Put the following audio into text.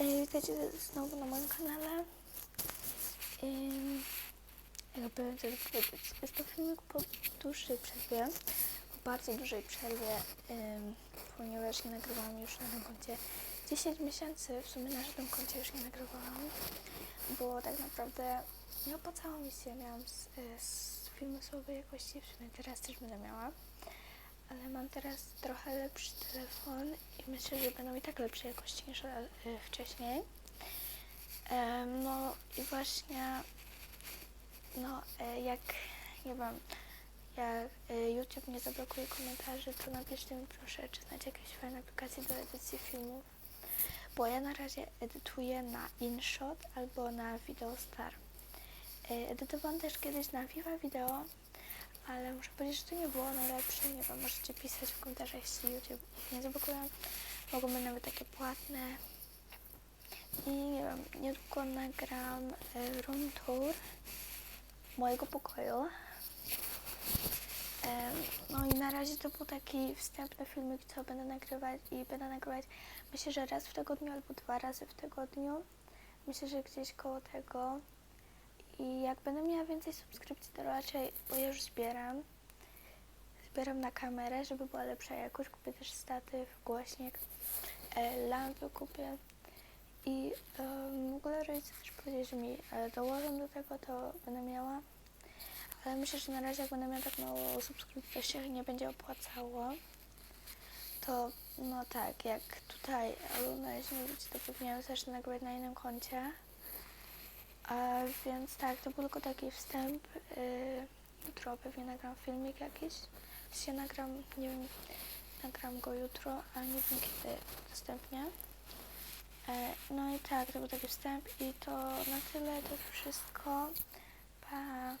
E, Witajcie znowu na moim kanale. Ym, Jakby powiedzieć, jest to filmik po dłuższej przerwie, po bardzo dużej przerwie, ym, ponieważ nie nagrywałam już na tym koncie 10 miesięcy, w sumie na żadnym koncie już nie nagrywałam, bo tak naprawdę nie opłacało mi się, miałam z, z filmy słabej jakości, w sumie teraz też będę miała, ale mam teraz trochę lepszy telefon i myślę, że będą i tak lepszej jakości niż e, wcześniej. No i właśnie, no e, jak, nie wiem, jak e, YouTube nie zablokuje komentarzy, to napiszcie mi proszę, czy znacie jakieś fajne aplikacje do edycji filmów, bo ja na razie edytuję na InShot albo na VideoStar. Edytowałam też kiedyś na Viva Video, ale muszę powiedzieć, że to nie było najlepsze. Nie wiem, możecie pisać w komentarzach, jeśli YouTube nie zablokują. Mogą być nawet takie płatne. I nie wiem, niedługo nagram e, room tour mojego pokoju. Em, No i na razie to był taki wstępny filmik, co będę nagrywać i będę nagrywać myślę, że raz w tygodniu albo dwa razy w tygodniu. Myślę, że gdzieś koło tego. I jak będę miała więcej subskrypcji, to raczej, bo już zbieram, zbieram na kamerę, żeby była lepsza jakość. Kupię też statyw, głośnik, e, lampy kupię. I em, w ogóle rodzice też powiedzieli, że mi e, dołożą do tego, to będę miała. Ale myślę, że na razie jak będę miała tak mało subskrypcji, to się nie będzie opłacało. To no tak, jak tutaj oglądaliście mnie to pewnie zacznę nagrywać na innym koncie. A więc tak, to był tylko taki wstęp. Yy, jutro pewnie nagram filmik jakiś. Się nagram, nie wiem, nagram go jutro, ale nie wiem kiedy następnie. E, no i tak, to był taki wstęp i to na tyle, to wszystko. Pa!